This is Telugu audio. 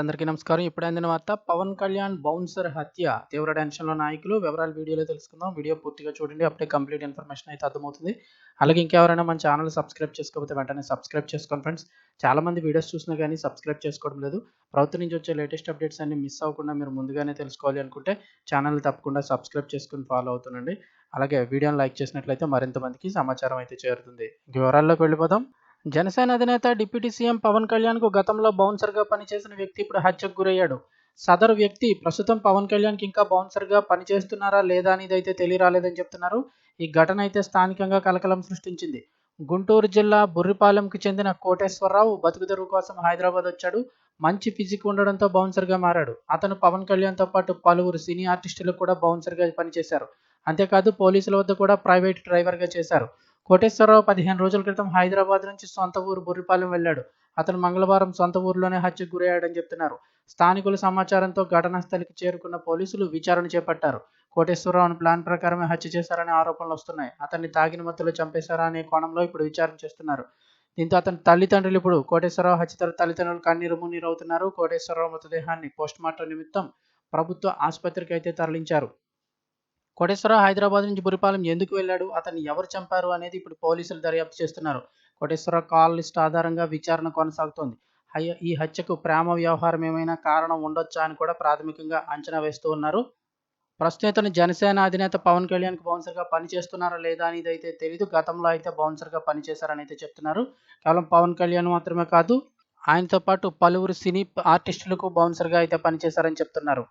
అందరికీ నమస్కారం. ఇప్పుడు అందిన వార్త పవన్ కళ్యాణ్ బౌన్సర్ హత్య. తీవ్ర టెన్షన్లో నాయకులు వివరాలు వీడియోలో తెలుసుకుందాం. వీడియో పూర్తిగా చూడండి. అప్పుడే కంప్లీట్ ఇన్ఫర్మేషన్ అయితే అర్థమవుతుంది. అలాగే ఇంకెవరైనా మన ఛానల్ సబ్స్క్రైబ్ చేసుకోకపోతే వెంటనే సబ్స్క్రైబ్ చేసుకోండి ఫ్రెండ్స్ చాలా మంది వీడియోస్ చూసినా కానీ సబ్స్క్రైబ్ చేసుకోవడం లేదు. ప్రభుత్వం నుంచి వచ్చే లేటెస్ట్ అప్డేట్స్ అన్ని మిస్ అవ్వకుండా మీరు ముందుగానే తెలుసుకోవాలి అనుకుంటే ఛానల్ తప్పకుండా సబ్స్క్రైబ్ చేసుకుని ఫాలో అవుతుండండి. అలాగే వీడియోని లైక్ చేసినట్లయితే మరింత మందికి సమాచారం అయితే చేరుతుంది. ఇంక వివరాల్లోకి వెళ్ళిపోదాం. జనసేన అధినేత డిప్యూటీ సీఎం పవన్ కళ్యాణ్కు గతంలో బౌన్సర్గా పనిచేసిన వ్యక్తి ఇప్పుడు హత్యకు గురయ్యాడు. సదరు వ్యక్తి ప్రస్తుతం పవన్ కళ్యాణ్కి ఇంకా బౌన్సర్గా పనిచేస్తున్నారా లేదా అనేది అయితే తెలియరాలేదని చెప్తున్నారు. ఈ ఘటన అయితే స్థానికంగా కలకలం సృష్టించింది. గుంటూరు జిల్లా బుర్రిపాలెంకు చెందిన కోటేశ్వరరావు బతుకుదెరువు కోసం హైదరాబాద్ వచ్చాడు. మంచి ఫిజిక్ ఉండడంతో బౌన్సర్గా మారాడు. అతను పవన్ కళ్యాణ్తో పాటు పలువురు సినీ ఆర్టిస్టులు కూడా బౌన్సర్గా పనిచేశారు. అంతేకాదు పోలీసుల వద్ద కూడా ప్రైవేట్ డ్రైవర్గా చేశారు. కోటేశ్వరరావు పదిహేను రోజుల క్రితం హైదరాబాద్ నుంచి సొంత ఊరు బుర్రిపాలెం వెళ్ళాడు. అతను మంగళవారం సొంత ఊర్లోనే హత్యకు గురయ్యాడని చెప్తున్నారు. స్థానికుల సమాచారంతో ఘటనా స్థలికి చేరుకున్న పోలీసులు విచారణ చేపట్టారు. కోటేశ్వరరావును ప్లాన్ ప్రకారమే హత్య చేశారనే ఆరోపణలు వస్తున్నాయి. అతన్ని తాగిన మత్తులో చంపేశారా అనే కోణంలో ఇప్పుడు విచారణ చేస్తున్నారు. దీంతో అతని తల్లిదండ్రులు ఇప్పుడు కోటేశ్వరరావు హత్య తల్లిదండ్రులు కన్నీరు మున్నీరు అవుతున్నారు. కోటేశ్వరరావు మృతదేహాన్ని పోస్టుమార్టం నిమిత్తం ప్రభుత్వ ఆసుపత్రికి అయితే తరలించారు. కోటేశ్వరరావు హైదరాబాద్ నుంచి బురిపాలెం ఎందుకు వెళ్ళాడు? అతన్ని ఎవరు చంపారు అనేది ఇప్పుడు పోలీసులు దర్యాప్తు చేస్తున్నారు. కోటేశ్వరరావు కాల్ లిస్ట్ ఆధారంగా విచారణ కొనసాగుతోంది. ఈ హత్యకు ప్రేమ వ్యవహారం ఏమైనా కారణం ఉండొచ్చా అని కూడా ప్రాథమికంగా అంచనా వేస్తూ ఉన్నారు. ప్రస్తుతం ఇతను జనసేన అధినేత పవన్ కళ్యాణ్కి బౌన్సర్గా పనిచేస్తున్నారా లేదా అనేది అయితే తెలియదు గతంలో అయితే బౌన్సర్గా పనిచేశారని అయితే చెప్తున్నారు. కేవలం పవన్ కళ్యాణ్ మాత్రమే కాదు ఆయనతో పాటు పలువురు సినీ ఆర్టిస్టులకు బౌన్సర్గా అయితే పనిచేశారని చెప్తున్నారు.